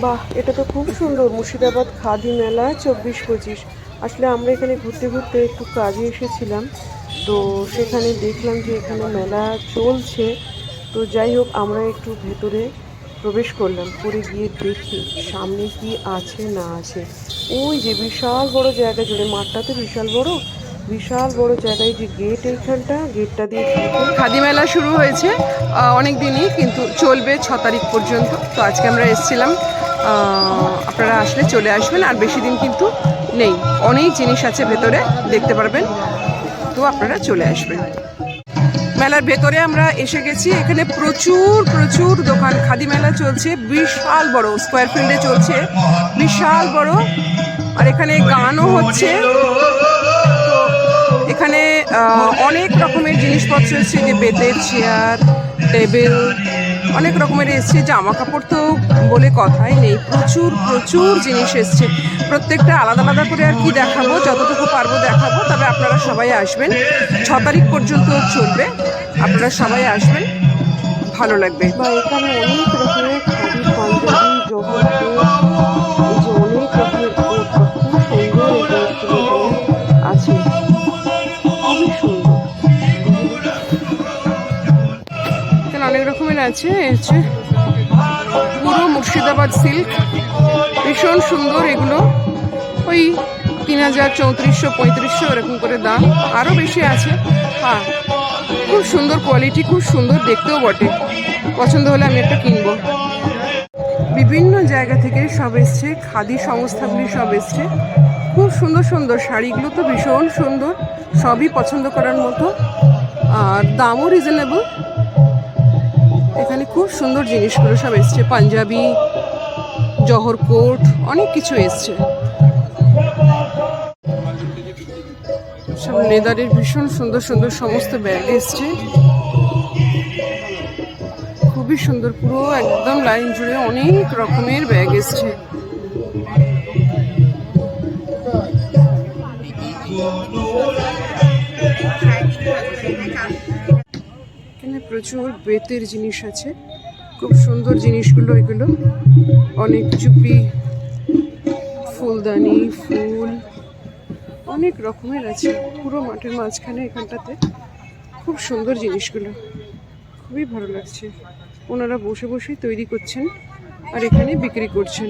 বাহ, এটা তো খুব সুন্দর। মুর্শিদাবাদ খাদি মেলা, চব্বিশ পঁচিশ। আসলে আমরা এখানে ঘুরতে ঘুরতে একটু কাজে এসেছিলাম। তো সেখানে দেখলাম যে এখানে মেলা চলছে। তো যাই হোক, আমরা একটু ভেতরে প্রবেশ করলাম। করে গিয়ে দেখি সামনে কি আছে, না আছে। ওই যে বিশাল বড় জায়গা জুড়ে মাঠটা তো বিশাল বড়। বিশাল বড় জায়গায় যে গেট এইখানটা গেটটা দিয়ে খাদি মেলা শুরু হয়েছে অনেক দিনই, কিন্তু চলবে ছ তারিখ পর্যন্ত। তো আজকে আমরা এসেছিলাম আপনারা আসলে চলে আসবেন, আর বেশি দিন কিন্তু নেই। অনেক জিনিস আছে ভেতরে, দেখতে পারবেন। তো আপনারা চলে আসবেন। মেলার ভেতরে আমরা এসে গেছি, এখানে প্রচুর প্রচুর দোকান। খাদি মেলা চলছে, বিশাল বড় স্কোয়ার ফিল্ডে চলছে, বিশাল বড়। আর এখানে গানও হচ্ছে। অনেক রকমের জিনিসপত্র এসছে, যে বেতের চেয়ার, টেবিল, অনেক রকমের এসছে জামা কাপড় তো বলে কথাই নেই, প্রচুর প্রচুর জিনিস এসছে। প্রত্যেকটা আলাদা আলাদা করে আর কি দেখাবো, যতটুকু পারব দেখাবো, তবে আপনারা সবাই আসবেন। ছ তারিখ পর্যন্ত চলবে, আপনারা সবাই আসবেন, ভালো লাগবে। বা এখানে অনেক রকমের আছে হচ্ছে পুরো মুর্শিদাবাদ সিল্ক। ভীষণ সুন্দর এগুলো। ওই তিন হাজার চৌত্রিশশো, পঁয়ত্রিশশো এরকম করে দাম। আরও বেশি আছে। হ্যাঁ খুব সুন্দর কোয়ালিটি খুব সুন্দর দেখতেও বটে। পছন্দ হলে আমি একটা কিনবো। বিভিন্ন জায়গা থেকে সব এসছে, খাদি সংস্থাগুলি সব এসছে। খুব সুন্দর সুন্দর শাড়িগুলো তো ভীষণ সুন্দর। সবই পছন্দ করার মতো। আর দামও রিজনেবল এখানে খুব সুন্দর জিনিসগুলো সব এসছে। পাঞ্জাবি, জহর কোট, অনেক কিছু এসছে। সব লেদারের ভীষণ সুন্দর সুন্দর সমস্ত ব্যাগ এসছে। খুবই সুন্দর, পুরো একদম লাইন জুড়ে অনেক রকমের ব্যাগ এসছে। প্রচুর বেতের জিনিস আছে। খুব সুন্দর জিনিসগুলো এগুলো। অনেক চুপি, ফুলদানি, ফুল, অনেক রকমের আছে। পুরো মাঠের মাঝখানে এখানটাতে খুব সুন্দর জিনিসগুলো। খুবই ভালো লাগছে। ওনারা বসে বসেই তৈরি করছেন আর এখানে বিক্রি করছেন।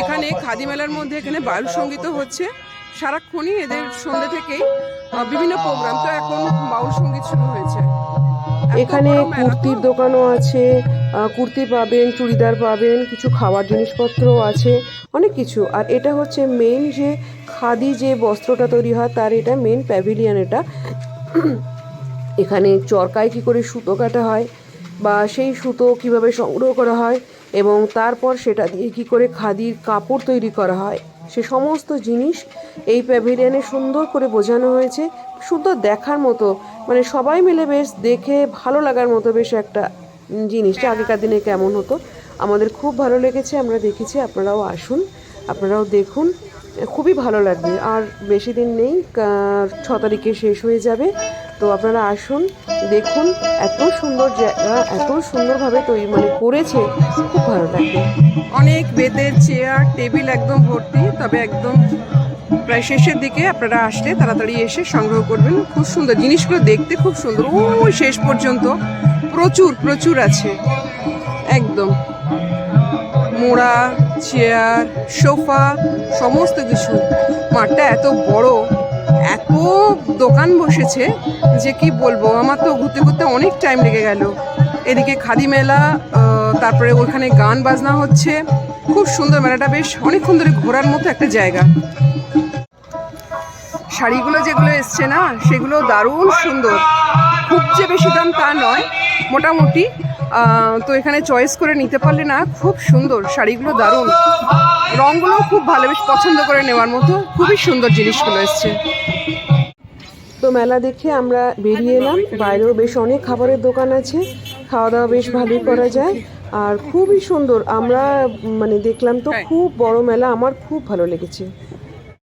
এখানে খাদি মেলার মধ্যে এখানে বায়ু সংগীত হচ্ছে। সারাক্ষণই এদের সন্ধ্যে থেকেই বিভিন্ন প্রোগ্রাম তো এখন বাউল সংগীত শুরু হয়েছে। এখানে কুর্তির দোকানও আছে কুর্তি পাবেন চুড়িদার পাবেন কিছু খাওয়ার জিনিসপত্রও আছে অনেক কিছু। আর এটা হচ্ছে মেন যে খাদি যে বস্ত্রটা তৈরি হয় তার এটা মেন প্যাভিলিয়ান এটা। এখানে চরকায় কী করে সুতো কাটা হয় বা সেই সুতো কীভাবে সংগ্রহ করা হয় এবং তারপর সেটা দিয়ে কী করে খাদির কাপড় তৈরি করা হয়। সে সমস্ত জিনিস এই প্যাভিলিয়নে সুন্দর করে বোঝানো হয়েছে। সুন্দর দেখার মতো মানে সবাই মিলে বেশ দেখে ভালো লাগার মতো বেশ একটা উম, জিনিসটা আগেকার দিনে কেমন হতো। আমাদের খুব ভালো লেগেছে আমরা দেখেছি আপনারাও আসুন আপনারাও দেখুন। খুবই ভালো লাগবে আর বেশি দিন নেই ছ তারিখে শেষ হয়ে যাবে। তো আপনারা আসুন দেখুন, এত সুন্দর জায়গা, এত সুন্দরভাবে তৈরি মানে করেছে, খুব ভালো লাগবে। অনেক বেতের চেয়ার, টেবিল একদম ভর্তি, তবে একদম প্রায় শেষের দিকে আপনারা আসলে তাড়াতাড়ি এসে সংগ্রহ করবেন। খুব সুন্দর জিনিসগুলো দেখতে খুব সুন্দর। ওই শেষ পর্যন্ত প্রচুর প্রচুর আছে। একদম। মোড়া, চেয়ার, সোফা, সমস্ত কিছু। মাঠটা এত বড়। দোকান বসেছে, যে কি বলব, আমার তো ঘুরতে ঘুরতে অনেক টাইম লেগে গেল। এদিকে খাদি মেলা তারপরে ওখানে গান বাজনা হচ্ছে। খুব সুন্দর মেলাটা, বেশ অনেকক্ষণ ধরে ঘোরার মতো একটা জায়গা। শাড়িগুলো যেগুলো এসছে না, সেগুলো দারুণ সুন্দর। খুব যে বেশি দাম তা নয়, মোটামুটি। তো এখানে চয়েস করে নিতে পারলে না, খুব সুন্দর, শাড়িগুলো দারুণ। রঙগুলো খুব ভালো, বেশ পছন্দ করে নেওয়ার মতো। খুবই সুন্দর জিনিসগুলো এসছে। তো মেলা দেখে আমরা বেরিয়ে এলাম। বাইরেও বেশ অনেক খাবারের দোকান আছে। খাওয়া দাওয়া বেশ ভালোই করা যায়। আর খুবই সুন্দর। আমরা মানে দেখলাম তো খুব বড় মেলা। আমার খুব ভালো লেগেছে।